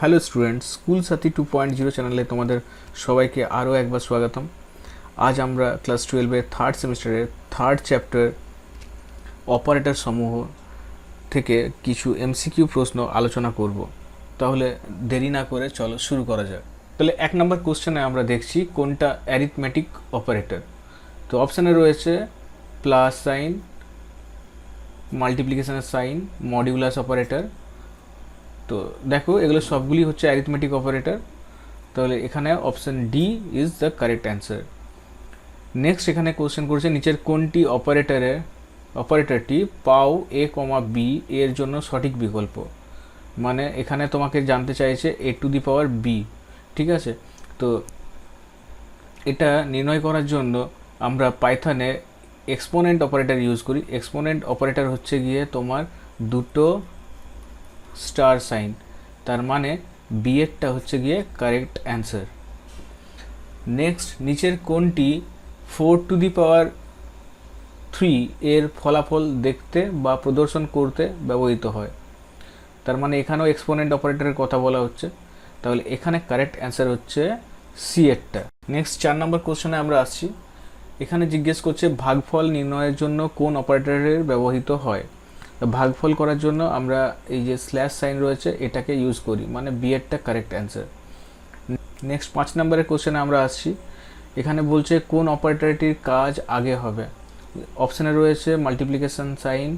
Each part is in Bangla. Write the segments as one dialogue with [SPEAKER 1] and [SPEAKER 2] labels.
[SPEAKER 1] Hello students school Sathi two point zero চ্যানেলে তোমাদের সবাইকে আরও একবার স্বাগতম। আজ আমরা ক্লাস টুয়েলভের থার্ড সেমিস্টারের থার্ড চ্যাপ্টার অপারেটর সমূহ থেকে কিছু এমসিকিউ প্রশ্ন আলোচনা করব। তাহলে দেরি না করে চলো শুরু করা যাক। তাহলে এক নম্বর কোশ্চেনে আমরা দেখছি, কোনটা অ্যারিথমেটিক অপারেটর তো অপশানে রয়েছে প্লাস সাইন মাল্টিপ্লিকেশনের সাইন মডিউলাস অপারেটর তো দেখো, এগুলো সবগুলি হচ্ছে অ্যারিথমেটিক অপারেটর তাহলে এখানে option D is the correct answer next এখানে কোশ্চেন করেছে, নিচের কোনটি অপারেটরের অপারেটরটি পাও এ কমা বি এর জন্য সঠিক বিকল্প। মানে এখানে তোমাকে জানতে চাইছে A to the power B ঠিক আছে? তো এটা নির্ণয় করার জন্য আমরা পাইথনে এক্সপোনেন্ট অপারেটর ইউজ করি। এক্সপোনেন্ট অপারেটর হচ্ছে গিয়ে তোমার দুটো স্টার সাইন তার মানে বিয়েরটা হচ্ছে গিয়ে কারেক্ট অ্যান্সার নেক্সট নিচের কোনটি four to the power three এর ফলাফল দেখতে বা প্রদর্শন করতে ব্যবহৃত হয়? তার মানে এখানেও এক্সপোনেন্ট অপারেটরের কথা বলা হচ্ছে। তাহলে এখানে কারেক্ট অ্যান্সার হচ্ছে সি এরটা নেক্সট চার নম্বর কোশ্চেনে আমরা আসছি। এখানে জিজ্ঞেস করছে ভাগফল নির্ণয়ের জন্য কোন অপারেটরের ব্যবহৃত হয়? ভাগফল করার জন্য আমরা এই যে স্ল্যাশ সাইন রয়েছে, এটাকে ইউজ করি। মানে বিয়েরটা কারেক্ট অ্যান্সার নেক্সট পাঁচ নম্বরের কোশ্চেনে আমরা আসছি। এখানে বলছে কোন অপারেটরটির কাজ আগে হবে। অপশানে রয়েছে মাল্টিপ্লিকেশন সাইন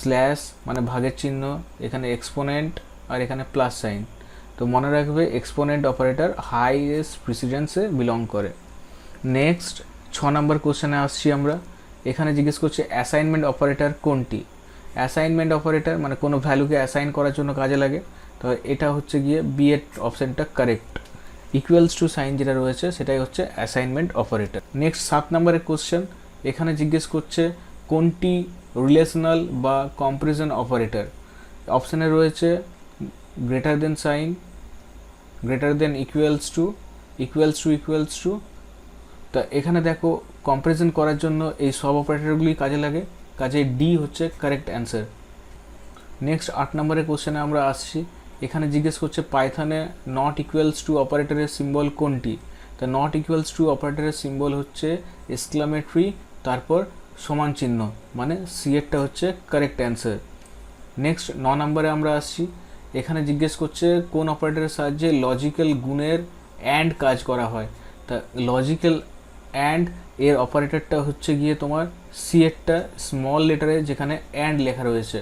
[SPEAKER 1] স্ল্যাশ মানে ভাগের চিহ্ন, এখানে এক্সপোনেন্ট আর এখানে প্লাস সাইন তো মনে রাখবে এক্সপোনেন্ট অপারেটর হাইয়েস্ট প্রিসিডেন্সে বিলং করে। নেক্সট ছ নম্বর কোশ্চেনে আসছি আমরা। এখানে জিজ্ঞেস করছে অ্যাসাইনমেন্ট অপারেটর কোনটি? অ্যাসাইনমেন্ট অপারেটর মানে কোনো ভ্যালুকে অ্যাসাইন করার জন্য কাজে লাগে। তো এটা হচ্ছে গিয়ে বিএড অপশানটা কারেক্ট ইকুয়ালস টু সাইন যেটা রয়েছে, সেটাই হচ্ছে অ্যাসাইনমেন্ট অপারেটর নেক্সট সাত নম্বরের কোশ্চেন এখানে জিজ্ঞেস করছে কোনটি রিলেশনাল বা কম্পারিজন অপারেটর অপশানে রয়েছে greater than sign greater than equals to equals to equals to তা এখানে দেখো কম্পারিজন করার জন্য এই সব অপারেটরগুলি কাজে লাগে। কাজে ডি হচ্ছে কারেক্ট অ্যান্সার নেক্সট আট নম্বরের কোশ্চেনে আমরা আসছি। এখানে জিজ্ঞেস করছে, পাইথনে নট ইকুয়ালস টু অপারেটরের সিম্বল কোনটি? তা নট ইকুয়ালস টু অপারেটরের সিম্বল হচ্ছে এক্সক্লামেটরি তারপর সমান চিহ্ন মানে সি এরটা হচ্ছে কারেক্ট অ্যান্সার নেক্সট ন নম্বরে আমরা আসছি। এখানে জিজ্ঞেস করছে, কোন অপারেটরের সাহায্যে লজিক্যাল গুণের অ্যান্ড কাজ করা হয়? তা লজিক্যাল অ্যান্ড এর অপারেটরটা হচ্ছে গিয়ে তোমার সি এরটা স্মল লেটারে যেখানে অ্যান্ড লেখা রয়েছে।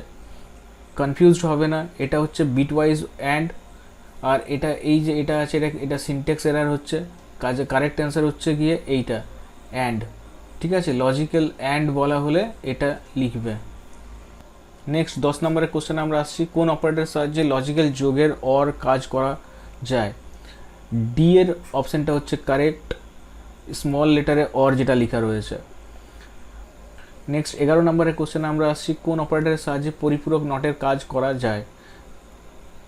[SPEAKER 1] কনফিউজড হবে না, এটা হচ্ছে বিট ওয়াইজ অ্যান্ড আর এটা এই যে এটা আছে, এটা এটা সিনটেক্স এরার হচ্ছে। কাজে কারেক্ট অ্যান্সার হচ্ছে গিয়ে এইটা অ্যান্ড ঠিক আছে? লজিক্যাল অ্যান্ড বলা হলে এটা লিখবে। নেক্সট দশ নম্বরের কোশ্চেন আমরা আসছি, কোন অপারেটরের সাহায্যে লজিক্যাল যোগের অর কাজ করা যায়? ডি এর অপশানটা হচ্ছে কারেক্ট স্মল লেটারে অর যেটা লেখা রয়েছে। নেক্সট এগারো নম্বরের কোশ্চেনে আমরা আসছি, কোন অপারেটরের সাহায্যে পরিপূরক নটের কাজ করা যায়?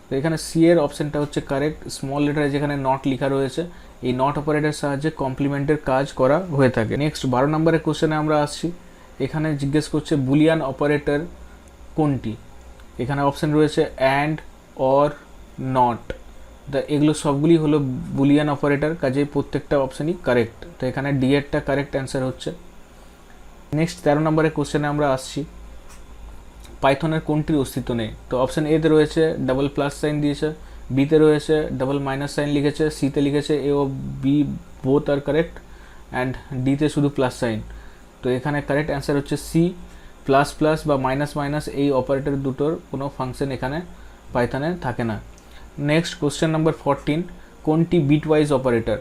[SPEAKER 1] তো এখানে সি এর অপশানটা হচ্ছে কারেক্ট স্মল লেটারে যেখানে নট লেখা রয়েছে, এই নট অপারেটরের সাহায্যে কমপ্লিমেন্টের কাজ করা হয়ে থাকে। নেক্সট বারো নম্বরের কোশ্চেনে আমরা আসছি, এখানে জিজ্ঞেস করছে বুলিয়ান অপারেটর কোনটি? এখানে অপশান রয়েছে অ্যান্ড অর নট তা এগুলো সবগুলি হলো বুলিয়ান অপারেটর কাজে প্রত্যেকটা অপশানই কারেক্ট তো এখানে ডি এরটা কারেক্ট অ্যান্সার হচ্ছে। নেক্সট তেরো নম্বরের কোশ্চেনে আমরা আসছি। পাইথনের কোনটির অস্তিত্ব নেই? তো অপশান এতে রয়েছে ডাবল প্লাস সাইন দিয়েছে বিতে রয়েছে ডাবল মাইনাস সাইন লিখেছে সিতে লিখেছে A O B both are correct and ডিতে শুধু প্লাস সাইন তো এখানে কারেক্ট অ্যান্সার হচ্ছে সি প্লাস প্লাস বা মাইনাস মাইনাস এই অপারেটর দুটোর কোনো ফাংশন এখানে পাইথনে থাকে না। নেক্সট কোশ্চেন নাম্বার ফোরটিন কোনটি বিট ওয়াইজ অপারেটর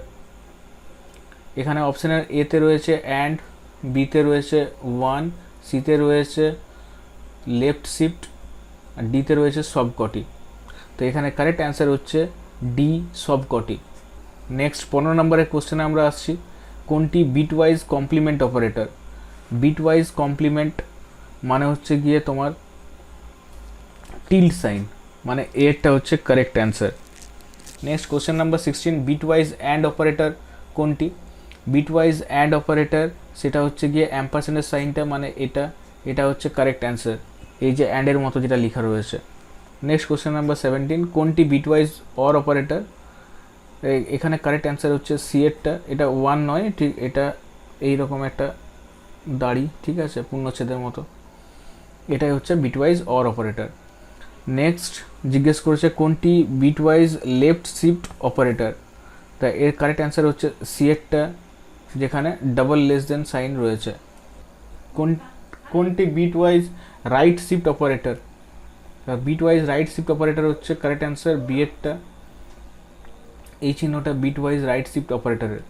[SPEAKER 1] এখানে অপশানের এতে রয়েছে অ্যান্ড বিতে রয়েছে ওয়ান সিতে রয়েছে লেফট শিফট আর ডিতে রয়েছে সবকটি। তো এখানে কারেক্ট অ্যান্সার হচ্ছে ডি সবকটি। নেক্সট পনেরো নম্বরের কোশ্চেনে আমরা আসছি, কোনটি bitwise complement operator bitwise complement মানে হচ্ছে গিয়ে তোমার টিল্ড সাইন মানে এরটা হচ্ছে correct answer next question number sixteen bitwise and operator কোনটি? বিট ওয়াইজ অ্যান্ড অপারেটর সেটা হচ্ছে গিয়ে অ্যাম্পারসেন্টের সাইনটা মানে এটা এটা হচ্ছে কারেক্ট অ্যান্সার এই যে অ্যান্ডের মতো যেটা লেখা রয়েছে। নেক্সট কোশ্চেন নাম্বার সেভেন্টিন কোনটি বিটওয়াইজ অর অপারেটর এখানে কারেক্ট অ্যান্সার হচ্ছে সি এরটা, এটা ওয়ান নয়, ঠিক এটা এই রকম একটা দাড়ি, ঠিক আছে, পূর্ণচ্ছেদের মতো। এটাই হচ্ছে বিটওয়াইজ অর অপারেটর নেক্সট জিজ্ঞেস করেছে কোনটি বিটওয়াইজ লেফট শিফট অপারেটর তা এর কারেক্ট অ্যান্সার হচ্ছে সি এরটা যেখানে ডাবল লেস দেন সাইন রয়েছে। কোন, কোনটি bitwise right shift operator bitwise right shift operator হচ্ছে কারেক্ট অ্যান্সার বি এরটা এই চিহ্নটা বিটওয়াইজ রাইট শিফট অপারেটরের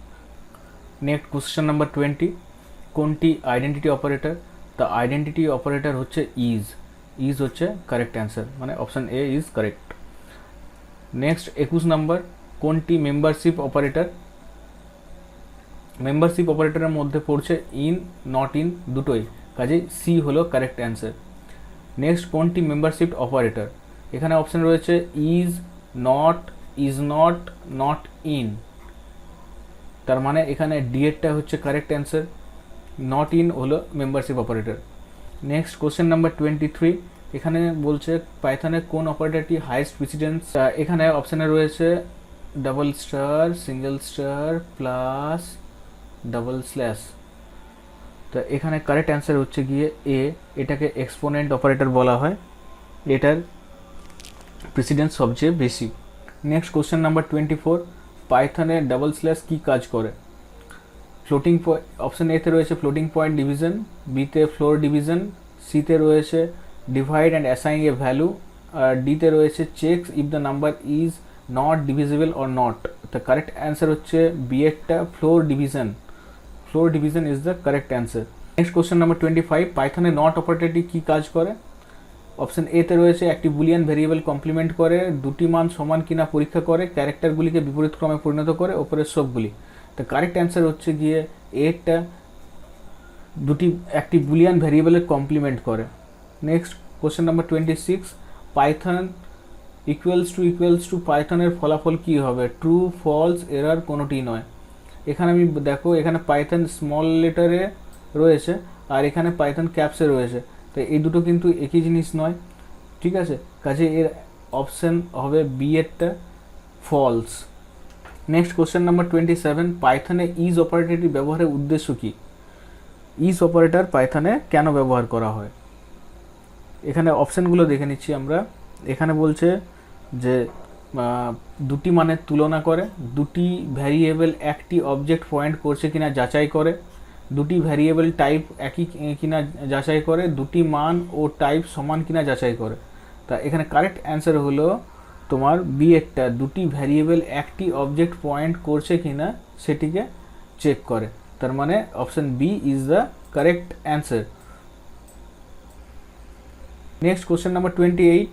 [SPEAKER 1] নেক্সট কোশ্চেন নাম্বার টোয়েন্টি কোনটি identity operator the identity operator হচ্ছে ইজ ইজ হচ্ছে কারেক্ট অ্যান্সার মানে option A is correct next একুশ নাম্বার কোনটি মেম্বারশিপ অপারেটর মেম্বারশিপ অপারেটরের মধ্যে পড়ছে ইন নট ইন দুটোই। কাজেই সি হলো কারেক্ট অ্যান্সার নেক্সট কোনটি মেম্বারশিপ অপারেটর এখানে অপশান রয়েছে is not is not not in তার মানে এখানে ডিএডটা হচ্ছে কারেক্ট অ্যান্সার নট ইন হলো membership operator next question number twenty three এখানে বলছে পাইথনের কোন অপারেটরটি হাইয়েস্ট প্রেসিডেন্স এখানে অপশানে রয়েছে double star single star plus double slash তো এখানে কারেক্ট অ্যান্সার হচ্ছে গিয়ে এ এটাকে এক্সপোনেন্ট অপারেটর বলা হয়। এটার প্রেসিডেন্স সবচেয়ে বেশি। Next question number twenty four পাইথনে double slash কী কাজ করে? ফ্লোটিং অপশন এতে রয়েছে ফ্লোটিং পয়েন্ট ডিভিশন বিতে ফ্লোর ডিভিশন সিতে রয়েছে divide and assign a value আর ডিতে রয়েছে check if the number is not divisible or not the correct answer হচ্ছে B এরটা floor division floor division is the correct answer next question number twenty five পাইথনে not অপারেটরটি কী কাজ করে? অপশন এতে রয়েছে একটি বুলিয়ান ভেরিয়েবল কমপ্লিমেন্ট করে, দুটি মান সমান কিনা পরীক্ষা করে ক্যারেক্টারগুলিকে বিপরীত ক্রমে পরিণত করে, ওপরের সবগুলি। তো কারেক্ট অ্যান্সার হচ্ছে গিয়ে এরটা দুটি, একটি বুলিয়ান ভ্যারিয়েবলের কমপ্লিমেন্ট করে। Next question number twenty six Python equals to equals to পাইথনের ফলাফল কী হবে? ট্রু ফলস এরার কোনোটি নয়। এখানে আমি দেখো, এখানে পাইথন স্মল লেটারে রয়েছে আর এখানে পাইথন ক্যাপসে রয়েছে। তো এই দুটো কিন্তু একই জিনিস নয়, ঠিক আছে? কাজে এর অপশান হবে B এরটা false next question number twenty seven পাইথনে is অপারেটরটি ব্যবহারের উদ্দেশ্য কী? ইজ অপারেটর পাইথনে কেন ব্যবহার করা হয়? এখানে অপশানগুলো দেখে নিচ্ছি আমরা। এখানে বলছে যে দুটি মানের তুলনা করে, দুটি ভ্যারিয়েবল একটি অবজেক্ট পয়েন্ট করছে কিনা যাচাই করে, দুটি ভ্যারিয়েবল টাইপ একই কিনা যাচাই করে, দুটি মান ও টাইপ সমান কিনা যাচাই করে। তা এখানে কারেক্ট অ্যান্সার হলো তোমার বি একটা, দুটি ভ্যারিয়েবল একটি অবজেক্ট পয়েন্ট করছে কিনা সেটিকে চেক করে। তার মানে option B is the correct answer next question number twenty eight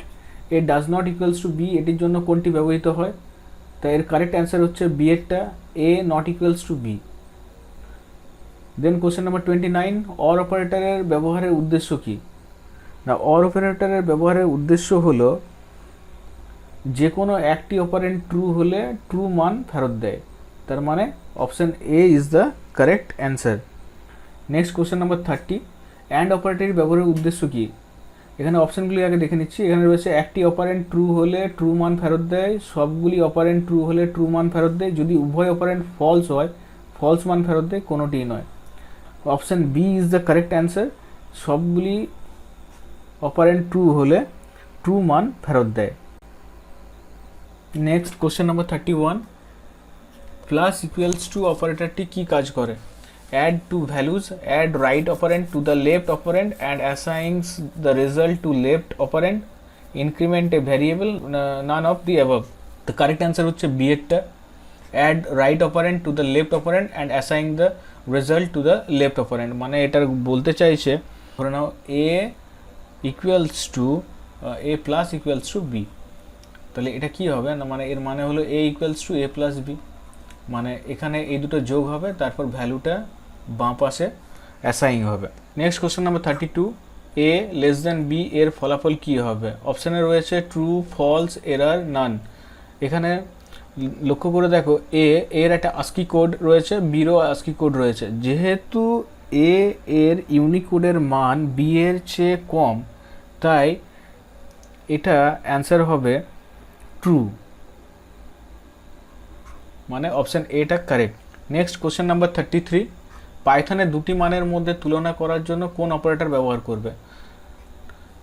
[SPEAKER 1] A does not equals to B এটির জন্য কোনটি ব্যবহৃত হয়? তা এর কারেক্ট অ্যান্সার হচ্ছে B এরটা A not equals to B then question number twenty nine or অপারেটারের ব্যবহারের উদ্দেশ্য কী? না অর অপারেটারের ব্যবহারের উদ্দেশ্য হলো যে কোনো একটি অপারেন্ট ট্রু হলে ট্রু মান ফেরত দেয়। তার মানে option A is the correct answer next question number thirty and অপারেটরের ব্যবহারের উদ্দেশ্য কী? এখানে অপশানগুলি আগে দেখে নিচ্ছি। এখানে রয়েছে একটি অপারেন্ট ট্রু হলে ট্রু মান ফেরত দেয়, সবগুলি অপারেন্ট ট্রু হলে ট্রু মান ফেরত দেয়। যদি উভয় অপারেন্ট ফলস হয় ফলস মান ফেরত দেয় কোনোটিই নয়। Option B is the correct answer সবগুলি অপারেন্ট ট্রু হলে ট্রু মান ফেরত দেয়। Next question number thirty one plus equals to অপারেটরটি কী কাজ করে? Add two values add right operand to the left operand and assigns the result to left operand increment a variable none of the above the correct answer হচ্ছে B এরটা add right operand to the left operand and assign the result to the left operand মানে এটার বলতে চাইছে, ধরে নাও A equals to A plus equals to B তাহলে এটা কি হবে? না মানে এর মানে হলো A equals to A plus B মানে এখানে এই দুটো যোগ হবে, তারপর ভ্যালুটা বাঁ পাশে অ্যাসাইন হবে। Next question number thirty two A less than B এর ফলাফল কি হবে? অপশানে রয়েছে ট্রু ফলস এরার নান এখানে লক্ষ্য করে দেখো এ এর একটা আস্কি কোড রয়েছে বিরও আস্কি কোড রয়েছে। যেহেতু এ এর ইউনিকোডের মান বি এর চেয়ে কম, তাই এটা অ্যান্সার হবে ট্রু মানে অপশান এটা correct next question number thirty three পাইথনের দুটি মানের মধ্যে তুলনা করার জন্য কোন অপারেটর ব্যবহার করবে?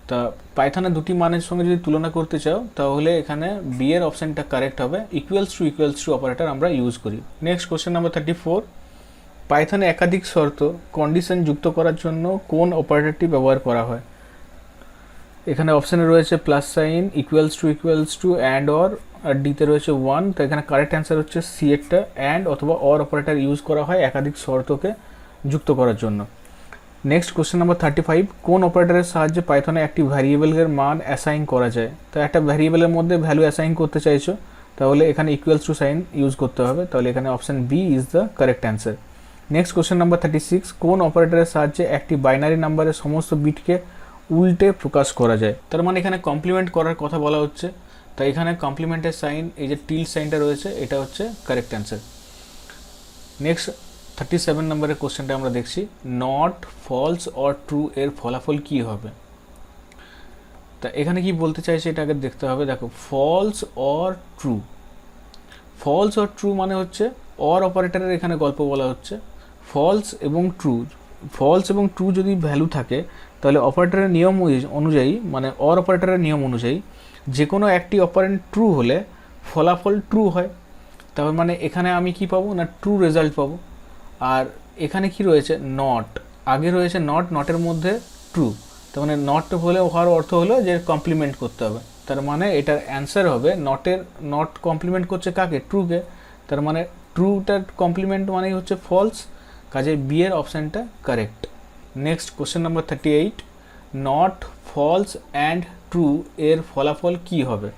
[SPEAKER 1] তা পাইথনের দুটি মানের সঙ্গে যদি তুলনা করতে চাও, তাহলে এখানে বি এর অপশানটা কারেক্ট হবে। Equals to equals to operator আমরা ইউজ করি। Next question number thirty four পাইথনে একাধিক শর্ত কন্ডিশন যুক্ত করার জন্য কোন অপারেটরটি ব্যবহার করা হয়? এখানে অপশানে রয়েছে plus sign equals to equals to and or আর ডিতে রয়েছে ওয়ান তো এখানে কারেক্ট অ্যান্সার হচ্ছে সি এরটা অ্যান্ড অথবা অর অপারেটর ইউজ করা হয় একাধিক শর্তকে যুক্ত করার জন্য। Next question number thirty five কোন অপারেটরের সাহায্যে পাইথনে একটি ভ্যারিয়েবলের মান অ্যাসাইন করা যায়? তো একটা ভ্যারিয়েবলের মধ্যে ভ্যালু অ্যাসাইন করতে চাইছো, তাহলে এখানে ইকুয়ালস টু সাইন ইউজ করতে হবে, তাহলে এখানে option B is the correct answer next question number thirty six কোন অপারেটরের সাহায্যে একটি বাইনারি নাম্বারের সমস্ত বিটকে উল্টে প্রকাশ করা যায়। তার মানে এখানে কমপ্লিমেন্ট করার কথা বলা হচ্ছে। তাই এখানে কমপ্লিমেন্টের সাইন এই যে টিল সাইনটা রয়েছে, এটা হচ্ছে correct answer next thirty seven নম্বরের কোশ্চেনটা আমরা দেখছি। নট ফলস অর ট্রু এর ফলাফল কি হবে? তা এখানে কি বলতে চাইছে এটা আগে দেখতে হবে। দেখো false or true false or true মানে হচ্ছে অর অপারেটারের এখানে গল্প বলা হচ্ছে। ফলস এবং ট্রু ফলস এবং ট্রু যদি ভ্যালু থাকে, তাহলে অপারেটরের নিয়ম অনুযায়ী মানে অর অপারেটরের নিয়ম অনুযায়ী যে কোনো একটি অপারেন্ট ট্রু হলে ফলাফল ট্রু হয়। তার মানে এখানে আমি কি পাবো না ট্রু রেজাল্ট পাবো? আর এখানে কি রয়েছে? নট আগে রয়েছে নট নটের মধ্যে ট্রু তার মানে নট হলে হওয়ার অর্থ হলো যে কমপ্লিমেন্ট করতে হবে। তার মানে এটার অ্যান্সার হবে নটের নট কমপ্লিমেন্ট করছে কাকে? ট্রুকে তার মানে ট্রুটার কমপ্লিমেন্ট মানেই হচ্ছে ফলস কাজে বি এর অপশানটা correct next question number thirty eight not false and true এর ফলাফল কি হবে?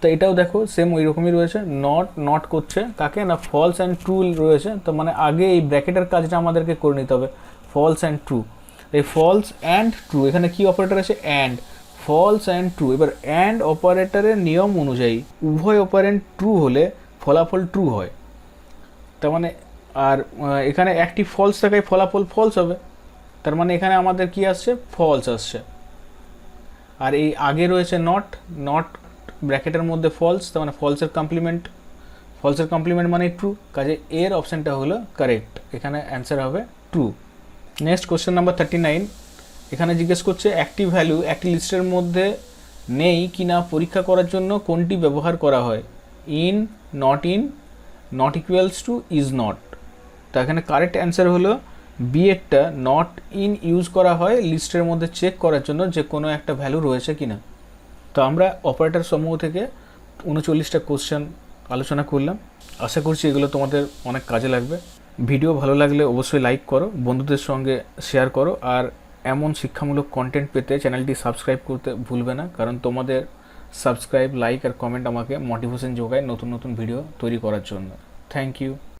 [SPEAKER 1] তো এটাও দেখো সেম ওই রকমই রয়েছে নট নট করছে। কাকে? না ফলস অ্যান্ড ট্রু রয়েছে, তো মানে আগে এই ব্র্যাকেটের কাজটা আমাদেরকে করে নিতে হবে ফলস অ্যান্ড ট্রু এই ফলস অ্যান্ড ট্রু এখানে কি অপারেটর আছে? অ্যান্ড ফলস অ্যান্ড ট্রু এবার অ্যান্ড অপারেটরের নিয়ম অনুযায়ী উভয় অপারেন্ট ট্রু হলে ফলাফল ট্রু হয়। তার মানে আর এখানে একটি ফলস থাকায় ফলাফল ফলস হবে। তার মানে এখানে আমাদের কি আসছে? ফলস আসছে। আর এই আগে রয়েছে নট নট ব্র্যাকেটের মধ্যে ফলস তার মানে ফলসের কমপ্লিমেন্ট ফলসের কমপ্লিমেন্ট মানে ট্রু কাজে এর অপশানটা হলো কারেক্ট এখানে অ্যান্সার হবে true next question number thirty nine এখানে জিজ্ঞেস করছে, একটি ভ্যালু একটি লিস্টের মধ্যে নেই কি না পরীক্ষা করার জন্য কোনটি ব্যবহার করা হয়? In not in not equals to is not তো এখানে কারেক্ট অ্যান্সার হলো বি এরটা নট ইন ইউজ করা হয় লিস্টের মধ্যে চেক করার জন্য যে কোনো একটা ভ্যালু রয়েছে কিনা। তো আমরা অপারেটর সমূহ থেকে উনচল্লিশটা কোশ্চেন আলোচনা করলাম। আশা করছি এগুলো তোমাদের অনেক কাজে লাগবে। ভিডিও ভালো লাগলে অবশ্যই লাইক করো, বন্ধুদের সঙ্গে শেয়ার করো, আর এমন শিক্ষামূলক কন্টেন্ট পেতে চ্যানেলটি সাবস্ক্রাইব করতে ভুলবে না, কারণ তোমাদের সাবস্ক্রাইব লাইক আর কমেন্ট আমাকে মোটিভেশন যোগায় নতুন নতুন ভিডিও তৈরি করার জন্য। Thank you